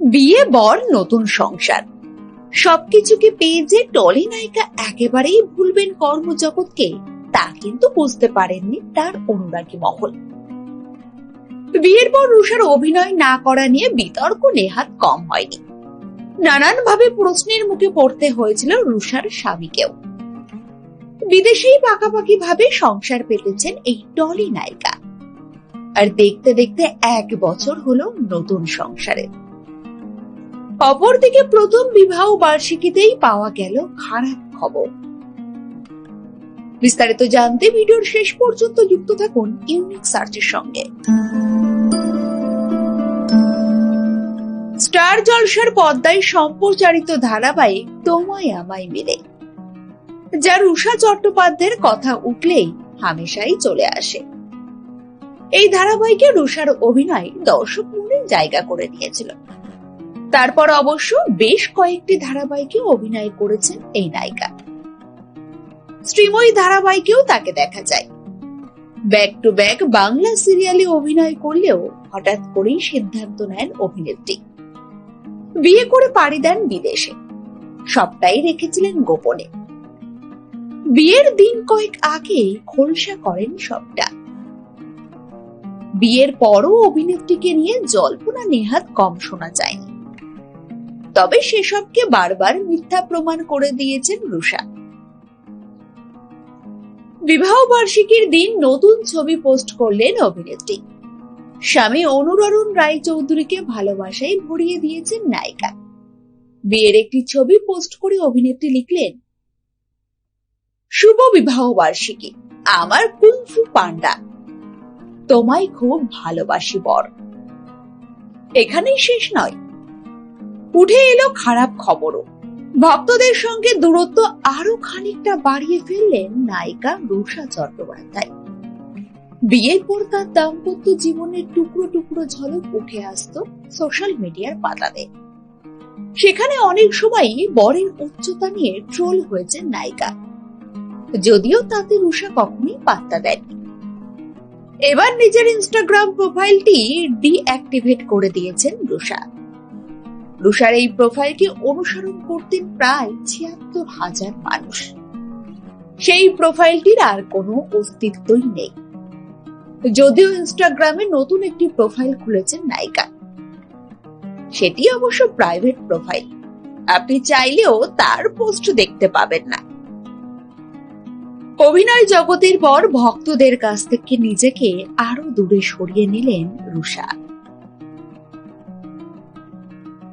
বিয়ে বর নতুন সংসার। সবকিছুকে পেয়ে যে টলি নায়িকা একেবারেই ভুলবেন কর্মজগৎকে, তা কিন্তু বুঝতে পারেননি তার অনুরাগী মহল। বিয়ের পর রুষার অভিনয় না করা নিয়ে বিতর্ক নেহাত কম হয়নি। নানান ভাবে প্রশ্নের মুখে পড়তে হয়েছিল রুষার স্বামীকেও। বিদেশেই পাকাপাকি ভাবে সংসার পেতেছেন এই টলি নায়িকা। আর দেখতে দেখতে এক বছর হলো নতুন সংসারে অপরদিকে প্রথম বিবাহ বার্ষিকীতেই পাওয়া গেল খারাপ খবর। বিস্তারিত জানতে ভিডিওর শেষ পর্যন্ত যুক্ত থাকুন ইউনিক সার্চের সঙ্গে। স্টার জলসার পদ্মায় সম্প্রচারিত ধারাবাহিক তোমায় আমায় মিলে, যা রুষা চট্টোপাধ্যায়ের কথা উঠলেই হামেশাই চলে আসে। এই ধারাবাহিকে রুষার অভিনয় দর্শক মনে জায়গা করে নিয়েছিল তারপর অবশ্য বেশ কয়েকটি ধারাবাহিকে অভিনয় করেছেন এই নায়িকা। শ্রীময়ী ধারাবাহিকেও তাকে দেখা যায়। ব্যাক টু ব্যাক বাংলা সিরিয়ালে অভিনয় করলেও হঠাৎ করেই সিদ্ধান্ত নেন অভিনেত্রী। বিয়ে করে পাড়ি দেন বিদেশে। সবটাই রেখেছিলেন গোপনে। বিয়ের দিন কয়েক আগে খোলসা করেন সবটা। বিয়ের পরও অভিনেত্রীকে নিয়ে জল্পনা নেহাত কম শোনা যায়নি। তবে সেসবকে বারবার মিথ্যা প্রমাণ করে দিয়েছেন রুষা বিবাহ বার্ষিকীর দিন নতুন ছবি পোস্ট করলেন অভিনেত্রী। স্বামী অনুরণন রায় চৌধুরীকে ভালোবাসায় ভরিয়ে দিয়েছেন নায়িকা। বিয়ের একটি ছবি পোস্ট করে অভিনেত্রী লিখলেন, শুভ বিবাহ বার্ষিকী, আমার কুংফু পান্ডা। তোমায় খুব ভালোবাসি বর। এখানেই শেষ নয়। উঠে এলো খারাপ খবরও। ভক্তদের সঙ্গে দূরত্ব আরও খানিকটা বাড়িয়ে ফেললেন নায়িকা রুষা চট্টোপাধ্যায়। বিয়ের পর তার দাম্পত্য জীবনের টুকরো টুকরো ঝলক উঠে আসতো সোশ্যাল মিডিয়ার পাতাতে। সেখানে অনেক সময়ই বরের উচ্চতা নিয়ে ট্রোল হয়েছে নায়িকা। যদিও তাতে রুষা কখনোই পাত্তা দেয়নি এবার নিজের ইনস্টাগ্রাম প্রোফাইলটি ডিঅ্যাক্টিভেট করে দিয়েছেন রুষা। রুষার এই প্রোফাইলকে অনুসরণ করতেন প্রায় ছিয়াত্তর হাজার মানুষ। সেই প্রোফাইলটির আর কোনো অস্তিত্বই নেই। যদিও ইনস্টাগ্রামে নতুন একটি প্রোফাইল খুলেছেন নায়িকা। সেটি অবশ্য প্রাইভেট প্রোফাইল আপনি চাইলেও তার পোস্ট দেখতে পাবেন না। অভিনয় জগতের পর ভক্তদের কাছ থেকে নিজেকে আরও দূরে সরিয়ে নিলেন রুষা